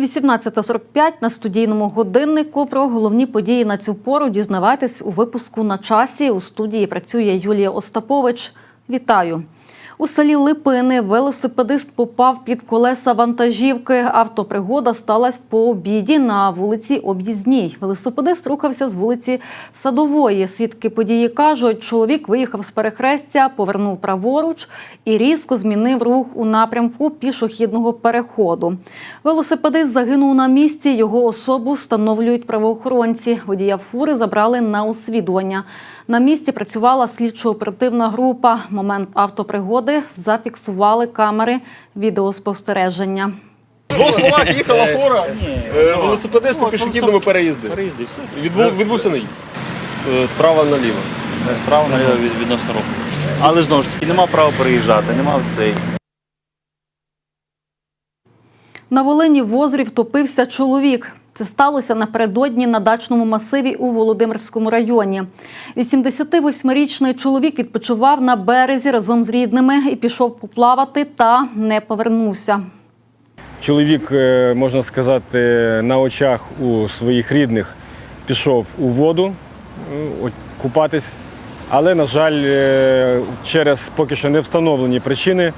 18.45 на студійному годиннику про головні події на цю пору дізнавайтесь у випуску на часі. У студії працює Юлія Остапович. Вітаю. У селі Липини велосипедист попав під колеса вантажівки. Автопригода сталася по обіді на вулиці Об'їзній. Велосипедист рухався з вулиці Садової. Свідки події кажуть, чоловік виїхав з перехрестя, повернув праворуч і різко змінив рух у напрямку пішохідного переходу. Велосипедист загинув на місці. Його особу встановлюють правоохоронці. Водія фури забрали на освідування. На місці працювала слідчо-оперативна група. Момент автопригоди зафіксували камери відеоспостереження. В двох словах їхала фура, е, велосипедист по пішохідному переїзді. Переїзді, все. Відбув, відбувся наїзд. Е, Справа наліво. Справа наліво від, відносно руху. Але знову ж таки, нема права переїжджати, нема цей. На Волині в озері втопився чоловік. Це сталося напередодні на дачному масиві у Володимирському районі. 88-річний чоловік відпочивав на березі разом з рідними і пішов поплавати та не повернувся. Чоловік, е, можна сказати, на очах у своїх рідних пішов у воду е, купатись, але, на жаль, е, через поки що не встановлені причини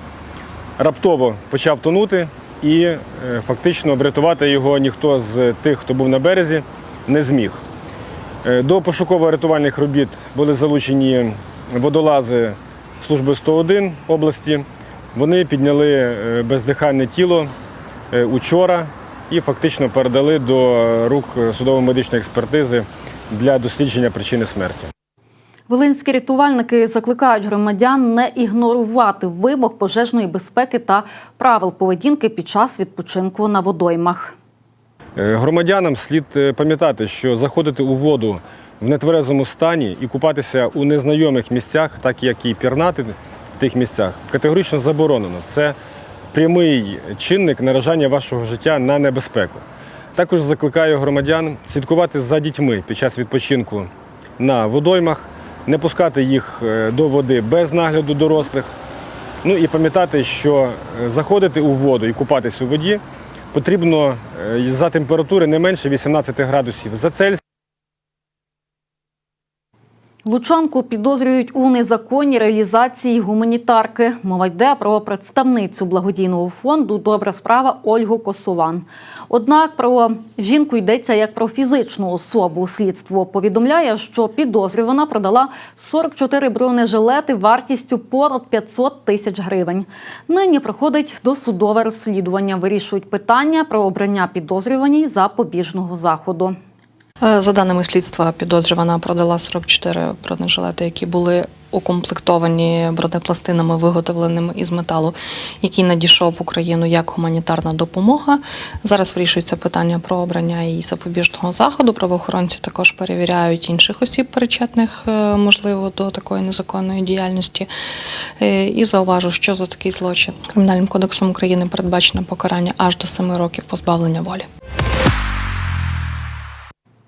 раптово почав тонути і е, фактично врятувати його ніхто з тих, хто був на березі, не зміг. Е, До пошуково-рятувальних робіт були залучені водолази служби 101 області. Вони підняли е, бездиханне тіло учора і фактично передали до рук судово-медичної експертизи для дослідження причини смерті. Волинські рятувальники закликають громадян не ігнорувати вимог пожежної безпеки та правил поведінки під час відпочинку на водоймах. Е, Громадянам слід е, пам'ятати, що заходити у воду в нетверезому стані і купатися у незнайомих місцях, так як і пірнати в тих місцях, категорично заборонено. Це прямий чинник наражання вашого життя на небезпеку. Також закликаю громадян слідкувати за дітьми під час відпочинку на водоймах, не пускати їх е, до води без нагляду дорослих. Ну і пам'ятати, що е, заходити у воду і купатись у воді потрібно е, за температури не менше 18 градусів за Цельсієм. Лучанку підозрюють у незаконній реалізації гуманітарки. Мова йде про представницю благодійного фонду Добра справа Ольгу Косован. Однак про жінку йдеться як про фізичну особу. Слідство повідомляє, що підозрювана продала 44 бронежилети вартістю понад 500 тисяч гривень. Нині проходить досудове розслідування. Вирішують питання про обрання підозрюваній запобіжного заходу. Е, За даними слідства, підозрювана продала 44 бронежилети, які були укомплектовані бронепластинами, виготовленими із металу, який надійшов в Україну як гуманітарна допомога. Зараз вирішується питання про обрання її запобіжного заходу. Правоохоронці також перевіряють інших осіб, причетних, е, можливо, до такої незаконної діяльності. Е, І зауважу, що за такий злочин Кримінальним кодексом України передбачено покарання аж до 7 років позбавлення волі.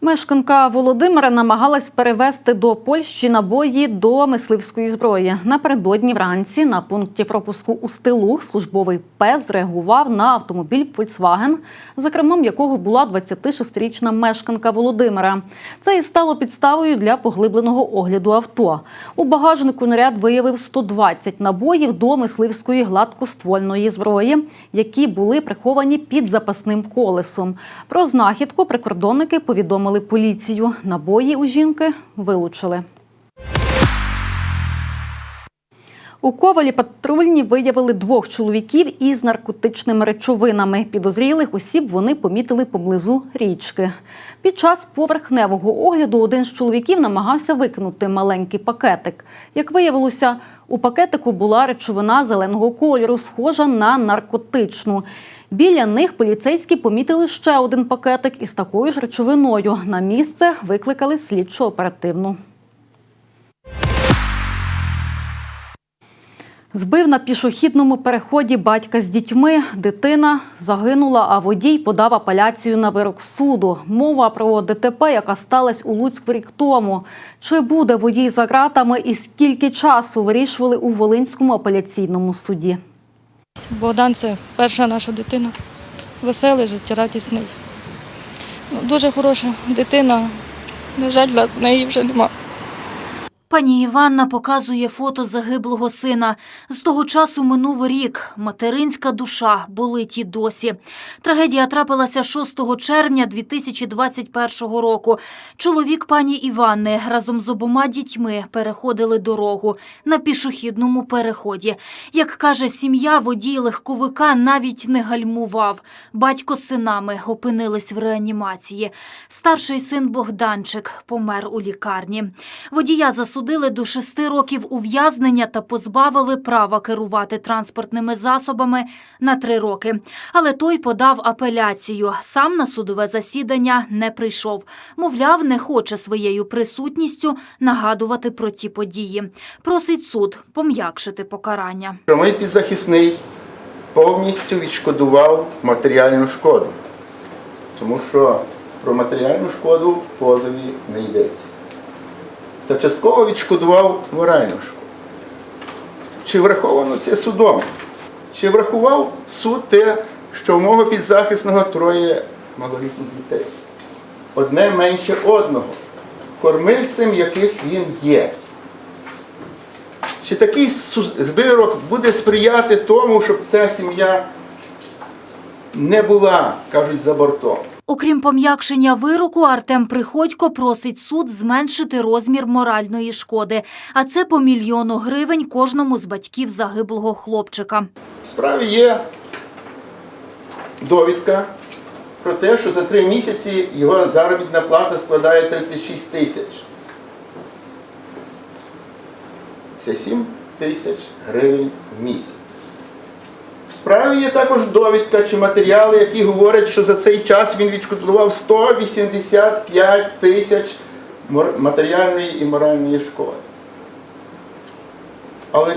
Мешканка Володимира намагалась перевезти до Польщі набої до мисливської зброї. Напередодні вранці на пункті пропуску у Стилух службовий пес зреагував на автомобіль Volkswagen, за кермом якого була 26-річна мешканка Володимира. Це і стало підставою для поглибленого огляду авто. У багажнику наряд виявив 120 набоїв до мисливської гладкоствольної зброї, які були приховані під запасним колесом. Про знахідку прикордонники повідомили поліцію. Набої у жінки вилучили. У Ковалі патрульні виявили двох чоловіків із наркотичними речовинами. Підозрілих осіб вони помітили поблизу річки. Під час поверхневого огляду один з чоловіків намагався викинути маленький пакетик. Як виявилося, у пакетику була речовина зеленого кольору, схожа на наркотичну. Біля них поліцейські помітили ще один пакетик із такою ж речовиною. На місце викликали слідчо оперативну. Збив на пішохідному переході батька з дітьми. Дитина загинула, а водій подав апеляцію на вирок суду. Мова про ДТП, яка сталася у Луцьку рік тому. Чи буде водій за ґратами і скільки часу вирішували у Волинському апеляційному суді? Богдан це перша наша дитина. веселий, життєрадісний. Ну, Дуже хороша дитина. На жаль, нас в неї вже нема. Пані Іванна показує фото загиблого сина. З того часу минув рік. Материнська душа болить і досі. Трагедія трапилася 6 червня 2021 року. Чоловік пані Іванни разом з обома дітьми переходили дорогу на пішохідному переході. Як каже сім'я, водій легковика навіть не гальмував. Батько з синами опинились в реанімації. Старший син Богданчик помер у лікарні. Водія засудили до шести років ув'язнення та позбавили права керувати транспортними засобами на три роки. Але той подав апеляцію. Сам на судове засідання не прийшов. Мовляв, не хоче своєю присутністю нагадувати про ті події. Просить суд пом'якшити покарання. мій підзахисний повністю відшкодував матеріальну шкоду. Тому що про матеріальну шкоду в позові не йдеться. Та частково відшкодував моральну шкоду. Чи враховано це судом? Чи врахував суд те, що в мого підзахисного троє малолітніх дітей? Одне менше одного, кормильцем яких він є. Чи такий вирок буде сприяти тому, щоб ця сім'я не була, кажуть, за бортом? Окрім пом'якшення вироку, Артем Приходько просить суд зменшити розмір моральної шкоди, а це по мільйону гривень кожному з батьків загиблого хлопчика. В справі є довідка про те, що за три місяці його заробітна плата складає 36 тисяч. Це 7 тисяч гривень в місяць. Справі є також довідка чи матеріали, які говорять, що за цей час він відшкодував 185 тисяч матеріальної і моральної шкоди. Але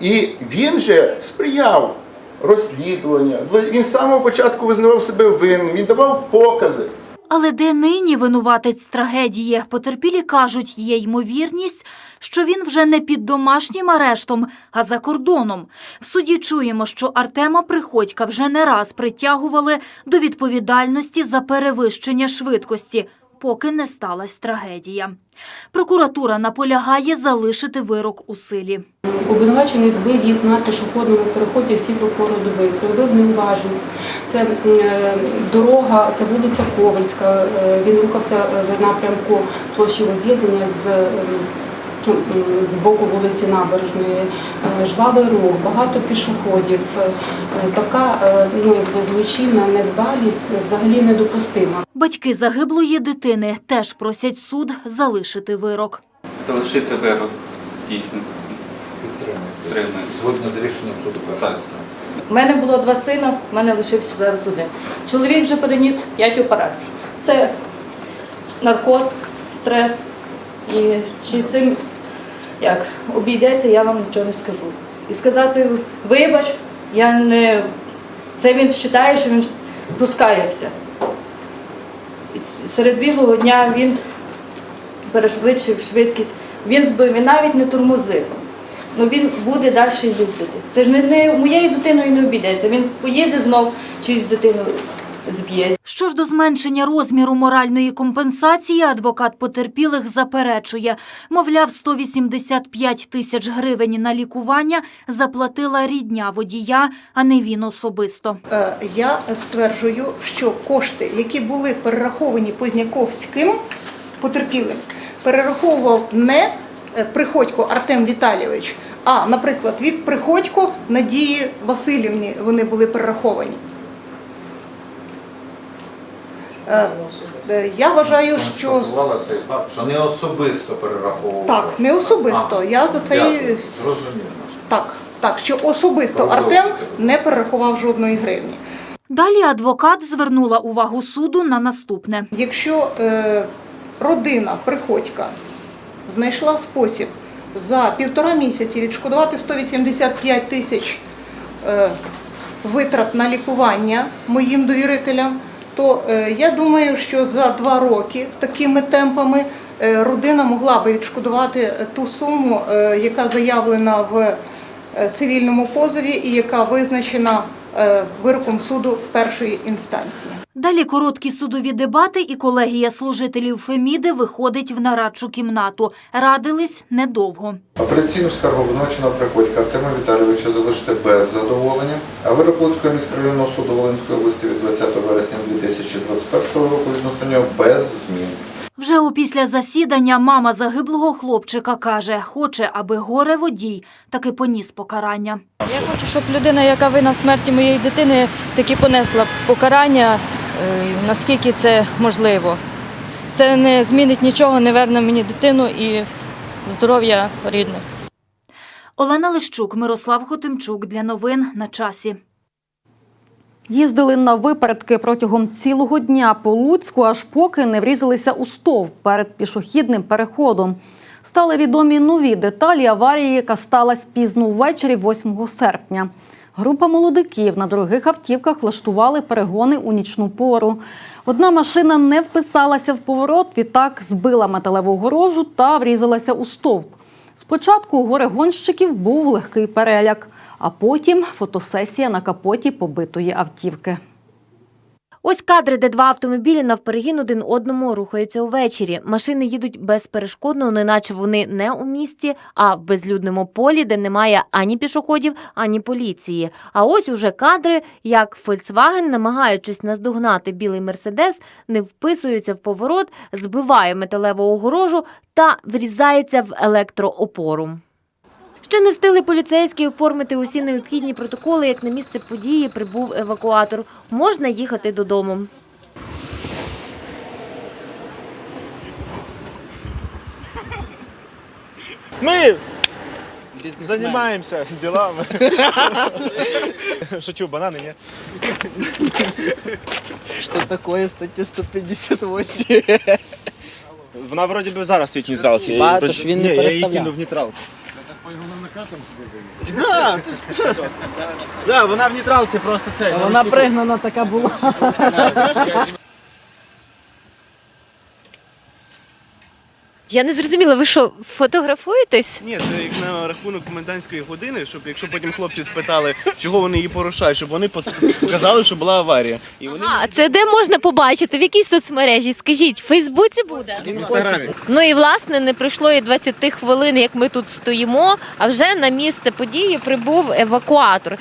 і він же сприяв розслідування. Він з самого початку визнавав себе винним, він давав покази. Але де нині винуватець трагедії? Потерпілі кажуть, є ймовірність, що він вже не під домашнім арештом, а за кордоном. В суді чуємо, що Артема Приходька вже не раз притягували до відповідальності за перевищення швидкості, поки не сталася трагедія. Прокуратура наполягає залишити вирок у силі. Обвинувачений збив їх на пішохідному переході в світло доби, проявив неуважність. Це е, дорога, це вулиця Ковальська. Е, Він рухався е, в напрямку площі Воз'єднання з, з боку вулиці Набережної. Е, Жвавий рух, багато пішоходів. Е, Така е, ну, якби злочинна недбалість взагалі недопустима. Батьки загиблої дитини теж просять суд залишити вирок. залишити вирок дійсно. Підтримує. Згодно з рішенням суду Так. У мене було два сина, в мене лишився зараз один. Чоловік вже переніс 5 операцій. Це наркоз, стрес. І чи цим як обійдеться, я вам нічого не скажу. І сказати, вибач, я не. Це він вважає, що він розкаявся. Серед білого дня він перешвидшив швидкість, він збив, він навіть не тормозив. Ну він буде далі їздити. Це ж не, не моєю дитиною не обійдеться. Він поїде знов чиюсь дитину зб'є. Що ж до зменшення розміру моральної компенсації, адвокат потерпілих заперечує. Мовляв, 185 тисяч гривень на лікування заплатила рідня водія, а не він особисто. Е, Я стверджую, що кошти, які були перераховані Позняковським потерпілим, перераховував не е, Приходько Артем Віталійович, а, наприклад, від Приходько Надії Васильівні вони були перераховані. Е, е, Я вважаю, що цей факт, що не особисто перераховував. так, не особисто. Я за це так, так, що особисто Артем не перерахував жодної гривні. Далі адвокат звернула увагу суду на наступне. Якщо е, родина Приходька знайшла спосіб за півтора місяці відшкодувати 185 тисяч е, витрат на лікування моїм довірителям, то е, я думаю, що за два роки такими темпами е, родина могла би відшкодувати ту суму, е, яка заявлена в е, цивільному позові і яка визначена е, вироком суду першої інстанції. Далі короткі судові дебати, і колегія служителів Феміди виходить в нарадчу кімнату. Радились недовго. Апеляційну скаргу обвинуваченого Приходька Артема Віталійовича залишити без задоволення, а вирок Луцького міськрайонного суду Волинської області від 20 вересня 2021 року відносно нього без змін. Вже опісля засідання мама загиблого хлопчика каже, хоче, аби горе водій таки поніс покарання. Я хочу, щоб людина, яка винна в смерті моєї дитини, таки понесла покарання, е, наскільки це можливо. Це не змінить нічого, не верне мені дитину і здоров'я рідних. Олена Лищук, Мирослав Хотимчук для новин на часі. Їздили на випередки протягом цілого дня по Луцьку, аж поки не врізалися у стовп перед пішохідним переходом. Стали відомі нові деталі аварії, яка сталася пізно ввечері 8 серпня. Група молодиків на дорогих автівках влаштували перегони у нічну пору. Одна машина не вписалася в поворот, відтак збила металеву огорожу та врізалася у стовп. Спочатку у горе гонщиків був легкий переляк, а потім фотосесія на капоті побитої автівки. Ось кадри, де два автомобілі навперегін один одному рухаються увечері. Машини їдуть безперешкодно, неначе вони не у місті, а в безлюдному полі, де немає ані пішоходів, ані поліції. А ось уже кадри, як Volkswagen, намагаючись наздогнати білий Мерседес, не вписується в поворот, збиває металеву огорожу та врізається в електроопору. Ще не встигли поліцейські оформити усі необхідні протоколи, як на місце події прибув евакуатор. Можна їхати додому. Ми займаємося ділами. Шучу, банани, ні? Что такое стаття 158? Вона вроді би зараз в нейтралці. Ба, то ж він не Ні, Я її кинув в Да, ти що то? Да, вона в нейтралці просто це. Вона пригнана така була. Я не зрозуміла, ви що, фотографуєтесь? Ні, це як на рахунок комендантської години, щоб якщо потім хлопці спитали, чого вони її порушають, щоб вони пос- показали, що була аварія. І вони А це де можна побачити? В якій соцмережі? Скажіть, в Фейсбуці буде? в інстаграмі. Ну і власне не пройшло і 20 хвилин, як ми тут стоїмо, а вже на місце події прибув евакуатор.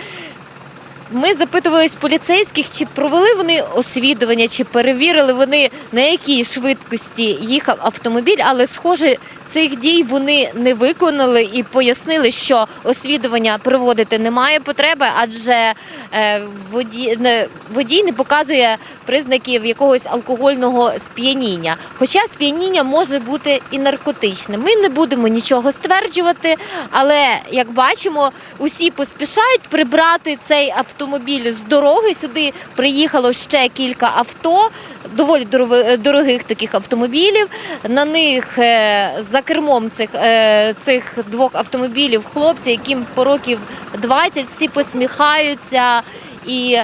Ми запитували з поліцейських, чи провели вони освідування, чи перевірили вони на якій швидкості їхав автомобіль, але схоже, цих дій вони не виконали і пояснили, що освідування проводити немає потреби, адже е, водій не показує признаків якогось алкогольного сп'яніння. Хоча сп'яніння може бути і наркотичним. Ми не будемо нічого стверджувати, але як бачимо, усі поспішають прибрати цей автомобіль з дороги. Сюди приїхало ще кілька авто, доволі дорогих таких автомобілів. На них е, за кермом цих, е, цих двох автомобілів хлопці, яким по років 20, всі посміхаються і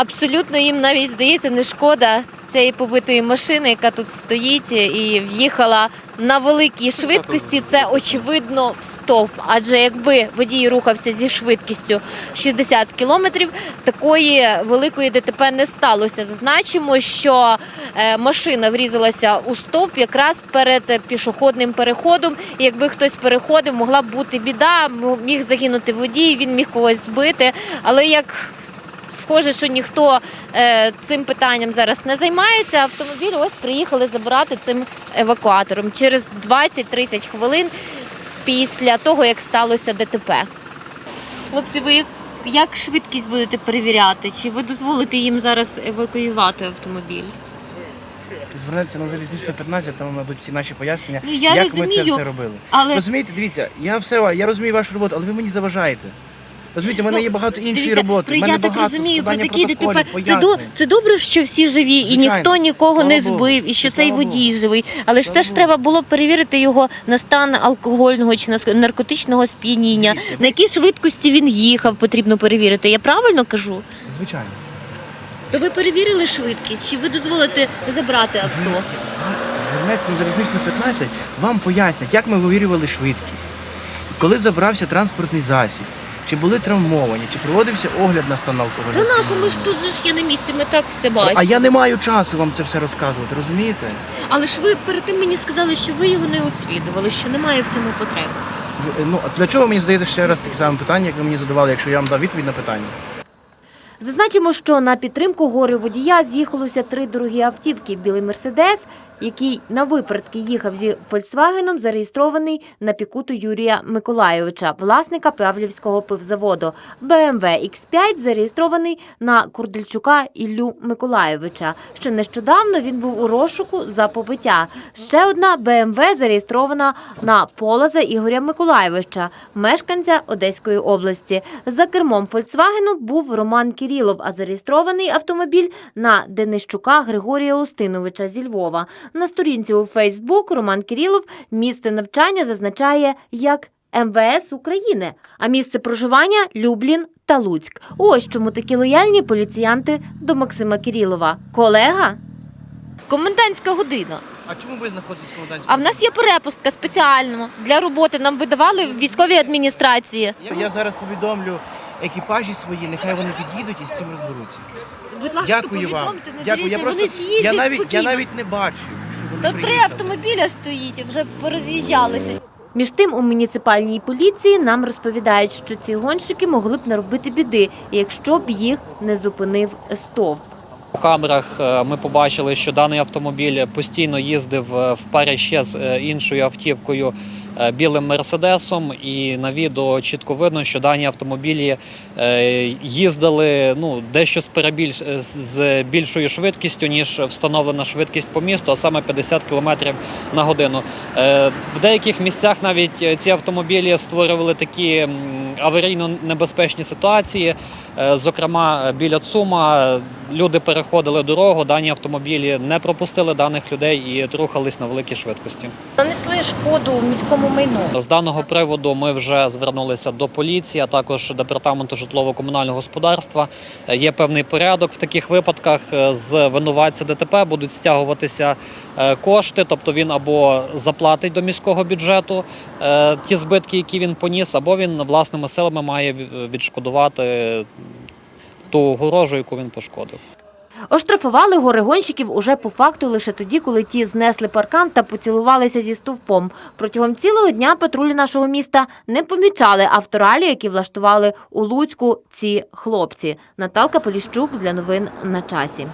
абсолютно їм навіть здається не шкода цієї побитої машини, яка тут стоїть і в'їхала на великій швидкості. Це очевидно в стовп. Адже якби водій рухався зі швидкістю 60 кілометрів, такої великої ДТП не сталося. Зазначимо, що е, машина врізалася у стовп якраз перед пішохідним переходом. І якби хтось переходив, могла б бути біда, міг загинути водій, він міг когось збити. Але як Схоже, що ніхто е, цим питанням зараз не займається. Автомобіль ось приїхали забирати цим евакуатором через 20-30 хвилин після того, як сталося ДТП. Хлопці, ви як швидкість будете перевіряти? Чи ви дозволите їм зараз евакуювати автомобіль? Звернеться на залізничну 15, там надуть всі наші пояснення, Ну, я як ми це все робили. але- Розумієте, дивіться, я все, я розумію вашу роботу, але ви мені заважаєте. Розумієте, у мене Ну, є багато іншої Дивіться, роботи. Про, У мене я так багато розумію, про складання такі протоколів, ДТП. Це, до, пояснень. це добре, що всі живі і Звичайно. ніхто нікого Слава не Богу. збив, і що Слава цей водій живий. Але ж все ж треба було перевірити його на стан алкогольного чи на наркотичного сп'яніння. Дивіться, На якій швидкості він їхав, потрібно перевірити. Я правильно кажу? Звичайно. То ви перевірили швидкість? Чи ви дозволите забрати авто? Звернеться на залізничну 15, вам пояснять, як ми вивірювали швидкість. Коли забрався транспортний засіб, чи були травмовані, чи проводився огляд на стан алкогольного Та нащо, ми ж тут же ж є на місці, ми так все бачимо. А я не маю часу вам це все розказувати, розумієте? Але ж ви перед тим мені сказали, що ви його не освідували, що немає в цьому потреби. Ви- Ну, а для чого ви мені задаєте ще раз таке саме питання, як ви мені задавали, якщо я вам дав відповідь на питання? Зазначимо, що на підтримку горю водія з'їхалося три дорогі автівки. Білий Мерседес, який на випередки їхав зі Фольксвагеном, зареєстрований на пікуту Юрія Миколайовича, власника Павлівського пивзаводу. БМВ X5 зареєстрований на Курдельчука Іллю Миколайовича. Ще нещодавно він був у розшуку за побиття. Ще одна БМВ зареєстрована на Полаза Ігоря Миколайовича, мешканця Одеської області. За кермом Фольксвагену був Роман Кірілов, а зареєстрований автомобіль на Денищука Григорія Устиновича зі Львова. На сторінці у Фейсбук Роман Кірілов місце навчання зазначає як МВС України, а місце проживання Люблін та Луцьк. Ось чому такі лояльні поліціянти до Максима Кірілова. Колега? Комендантська година. А чому ви знаходитесь в комендантській? А в нас є перепустка спеціально для роботи. Нам видавали в військовій адміністрації. Я, я зараз повідомлю екіпажі свої, нехай вони під'їдуть і з цим розберуться. Будь ласка, Дякую вам. повідомте, не Дякую. Я дивіться, просто вони ж їздять я навіть я навіть не бачу, що вони Та три приїхали. автомобіля стоїть, вже пороз'їжджалися. Між тим, у муніципальній поліції нам розповідають, що ці гонщики могли б наробити біди, якщо б їх не зупинив стовп. У камерах е, ми побачили, що даний автомобіль постійно їздив е, в парі ще з е, іншою автівкою білим мерседесом. І на відео чітко видно, що дані автомобілі е, їздили ну дещо з перебільш е, з більшою швидкістю ніж встановлена швидкість по місту, а саме 50 км на годину. Е, В деяких місцях навіть е, ці автомобілі створювали такі аварійно небезпечні ситуації. Е, Зокрема, біля ЦУМа е, люди переходили дорогу, дані автомобілі не пропустили даних людей і рухались на великій швидкості. Нанесли шкоду міському майну. З даного приводу ми вже звернулися до поліції, а також департаменту житлово-комунального господарства. Е, Є певний порядок в таких випадках. З винуватця ДТП будуть стягуватися кошти, тобто він або заплатить до міського бюджету ті збитки, які він поніс, або він власними силами має відшкодувати ту горожу, яку він пошкодив. Оштрафували горигонщиків уже по факту лише тоді, коли ті знесли паркан та поцілувалися зі стовпом. Протягом цілого дня патрулі нашого міста не помічали авторалі, які влаштували у Луцьку ці хлопці. Наталка Поліщук для новин на часі.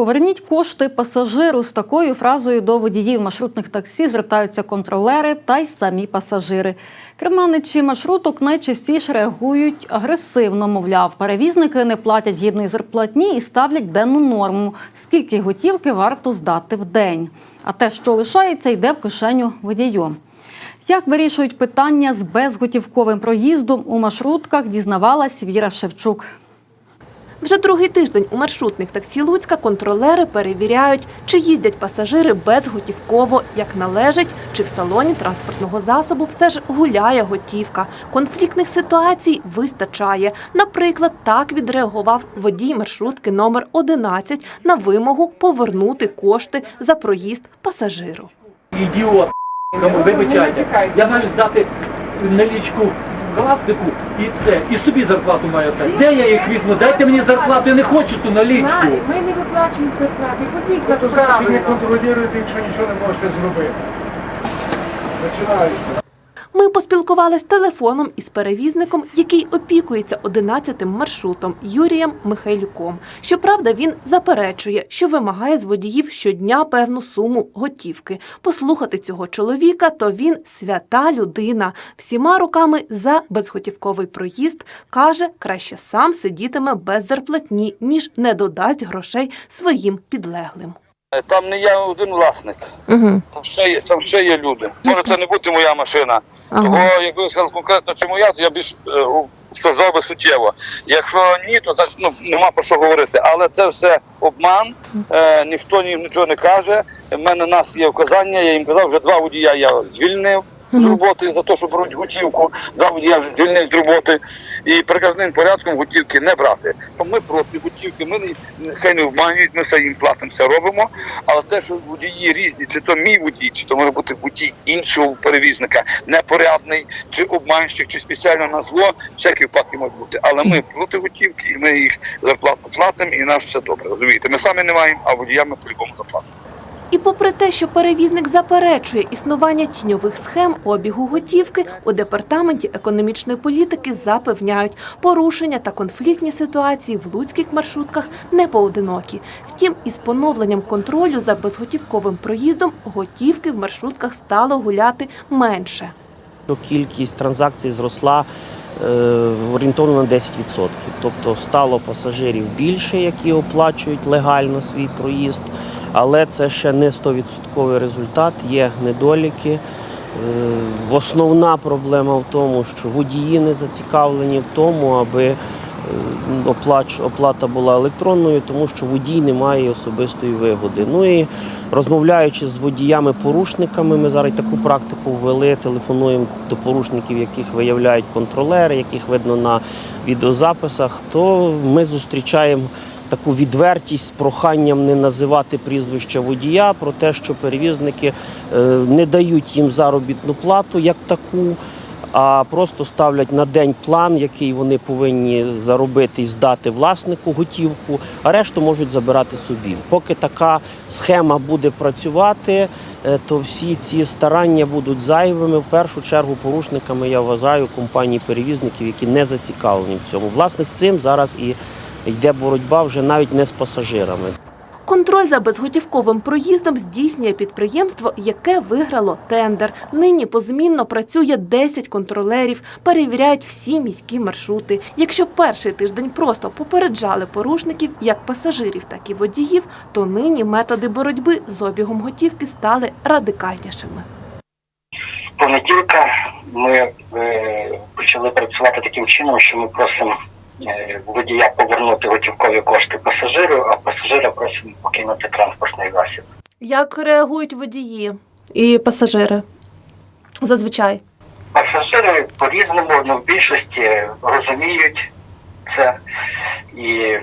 Поверніть кошти пасажиру з такою фразою до водіїв маршрутних таксі звертаються контролери та й самі пасажири. Керманичі маршруток найчастіше реагують агресивно. Мовляв, перевізники не платять гідної зарплатні і ставлять денну норму, скільки готівки варто здати в день. А те, що лишається, йде в кишеню водію. Як вирішують питання з безготівковим проїздом у маршрутках, дізнавалась Віра Шевчук. Вже другий тиждень у маршрутних таксі Луцька контролери перевіряють, чи їздять пасажири безготівково, як належить, чи в салоні транспортного засобу все ж гуляє готівка. Конфліктних ситуацій вистачає. Наприклад, так відреагував водій маршрутки номер 11 на вимогу повернути кошти за проїзд пасажиру. Ідіот, вибачайте. Я маю здати налічку галактику і це, і собі зарплату маю дати. Де я їх візьму? Дайте мені зарплату, я не хочу ту налічку. Ми не виплачуємо зарплати, ходіть Ви не контролюєте, якщо нічого не можете зробити. Починаєте. Ми поспілкувалися телефоном із перевізником, який опікується 11-тим маршрутом Юрієм Михайлюком. Щоправда, він заперечує, що вимагає з водіїв щодня певну суму готівки. Послухати цього чоловіка, то він свята людина. Всіма руками за безготівковий проїзд каже, краще сам сидітиме без зарплатні, ніж не додасть грошей своїм підлеглим. Там не я один власник, Угу. там ще є, там ще є люди. Може це не бути моя машина. Того, як я сказав конкретно, чи моя, то я більш е, сказав би суттєво. Якщо ні, то так ну, нема про що говорити. Але це все обман, е, ніхто ні, нічого не каже. У мене нас є вказання, я їм казав, вже два водія я звільнив. З роботи за те, що беруть готівку, за водія звільнив з роботи і приказним порядком готівки не брати. То ми проти готівки, ми не хай не обманюють, ми все їм платимо, все робимо. Але те, що водії різні, чи то мій водій, чи то може бути водій іншого перевізника, непорядний, чи обманщик, чи спеціально на зло, всякі випадки можуть бути. Але ми проти готівки, і ми їх зарплату платимо, і нас все добре. Розумієте, ми самі не маємо, а водіям ми по-любому заплатимо. І попри те, що перевізник заперечує існування тіньових схем обігу готівки, у департаменті економічної політики запевняють, порушення та конфліктні ситуації в луцьких маршрутках не поодинокі. Втім, із поновленням контролю за безготівковим проїздом готівки в маршрутках стало гуляти менше. Що кількість транзакцій зросла е, орієнтовно на 10%. Тобто стало пасажирів більше, які оплачують легально свій проїзд, але це ще не 100% результат, є недоліки. Е, Основна проблема в тому, що водії не зацікавлені в тому, аби оплач, оплата була електронною, тому що водій не має особистої вигоди. Ну і розмовляючи з водіями-порушниками, ми зараз таку практику ввели, телефонуємо до порушників, яких виявляють контролери, яких видно на відеозаписах, то ми зустрічаємо таку відвертість з проханням не називати прізвища водія про те, що перевізники е, не дають їм заробітну плату як таку. А просто ставлять на день план, який вони повинні заробити і здати власнику готівку, а решту можуть забирати собі. Поки така схема буде працювати, е, то всі ці старання будуть зайвими. В першу чергу порушниками я вважаю компанії перевізників, які не зацікавлені в цьому. Власне, з цим зараз і йде боротьба вже навіть не з пасажирами. Контроль за безготівковим проїздом здійснює підприємство, яке виграло тендер. Нині позмінно працює 10 контролерів, перевіряють всі міські маршрути. Якщо перший тиждень просто попереджали порушників, як пасажирів, так і водіїв, то нині методи боротьби з обігом готівки стали радикальнішими. понеділка ми е, почали працювати таким чином, що ми просимо водія повернути готівкові кошти пасажиру, а пасажира просимо покинути транспортний засіб. Як реагують водії і пасажири? Зазвичай. Пасажири по-різному, ну, в більшості розуміють це і е,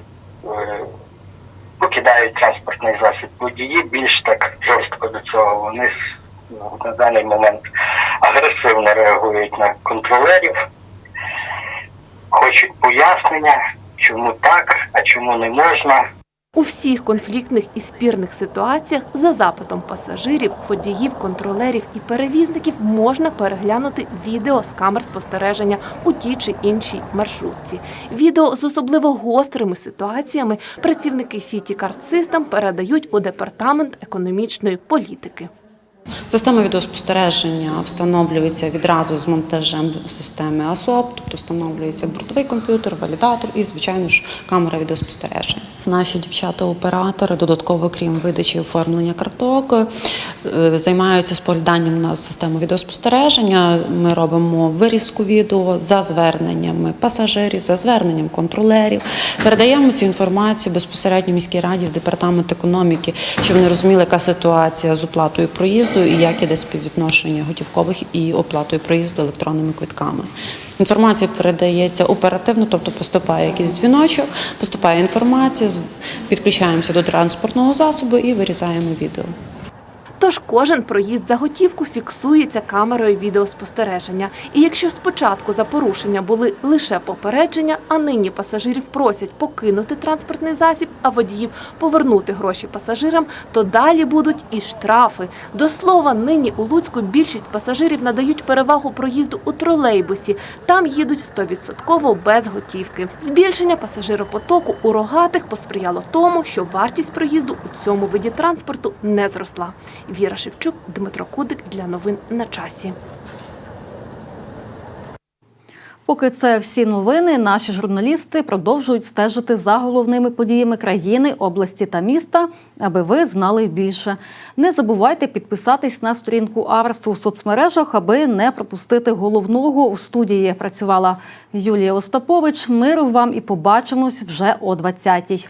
покидають транспортний засіб. Водії більш так жорстко до цього. Вони ну, на даний момент агресивно реагують на контролерів, пояснення, чому так, а чому не можна. У всіх конфліктних і спірних ситуаціях за запитом пасажирів, водіїв, контролерів і перевізників можна переглянути відео з камер спостереження у тій чи іншій маршрутці. Відео з особливо гострими ситуаціями працівники сіті Картсистам передають у департамент економічної політики. Система відеоспостереження встановлюється відразу з монтажем системи АСОП, тобто встановлюється бортовий комп'ютер, валідатор і, звичайно ж, камера відеоспостереження. Наші дівчата-оператори, додатково крім видачі оформлення карток, займаються спогляданням на систему відеоспостереження. Ми робимо вирізку відео за зверненнями пасажирів, за зверненням контролерів. Передаємо цю інформацію безпосередньо міській раді в департамент економіки, щоб вони розуміли, яка ситуація з оплатою проїзду і як іде співвідношення готівкових і оплатою проїзду електронними квитками. Інформація передається оперативно, тобто поступає якийсь дзвіночок, поступає інформація, підключаємося до транспортного засобу і вирізаємо відео. Тож кожен проїзд за готівку фіксується камерою відеоспостереження. І якщо спочатку за порушення були лише попередження, а нині пасажирів просять покинути транспортний засіб, а водіїв повернути гроші пасажирам, то далі будуть і штрафи. До слова, нині у Луцьку більшість пасажирів надають перевагу проїзду у тролейбусі. Там їдуть 100% без готівки. Збільшення пасажиропотоку у рогатих посприяло тому, що вартість проїзду у цьому виді транспорту не зросла. Віра Шевчук, Дмитро Кудик для новин на часі. Поки це всі новини, наші журналісти продовжують стежити за головними подіями країни, області та міста, аби ви знали більше. Не забувайте підписатись на сторінку Аверсу у соцмережах, аби не пропустити головного. У студії працювала Юлія Остапович. Миру вам і побачимось вже о 20-й.